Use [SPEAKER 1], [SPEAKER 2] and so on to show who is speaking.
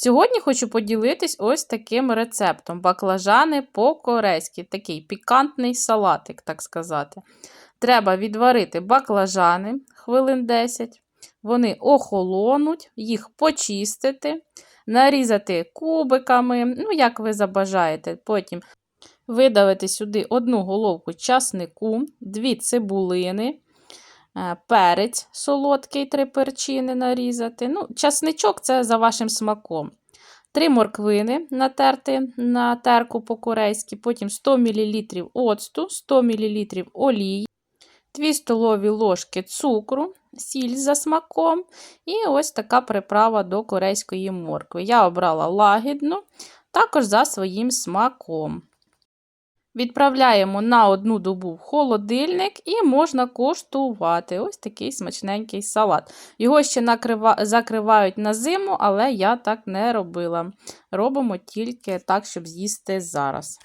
[SPEAKER 1] Сьогодні хочу поділитись ось таким рецептом: баклажани по-корейськи. Такий пікантний салатик, так сказати. Треба відварити баклажани хвилин 10. Вони охолонуть, їх почистити, нарізати кубиками, ну, як ви забажаєте. Потім видавити сюди одну головку часнику, дві цибулини, перець солодкий, три перчини нарізати. Ну, Часничок це за вашим смаком. Три морквини натерти на терку по-корейськи, потім 100 мл оцту, 100 мл олії, 2 столові ложки цукру, сіль за смаком. І ось така приправа до корейської моркви. Я обрала лагідну, також за своїм смаком. Відправляємо на одну добу в холодильник і можна коштувати. Ось такий смачненький салат. Його ще накрива... закривають на зиму, але я так не робила. Робимо тільки так, щоб з'їсти зараз.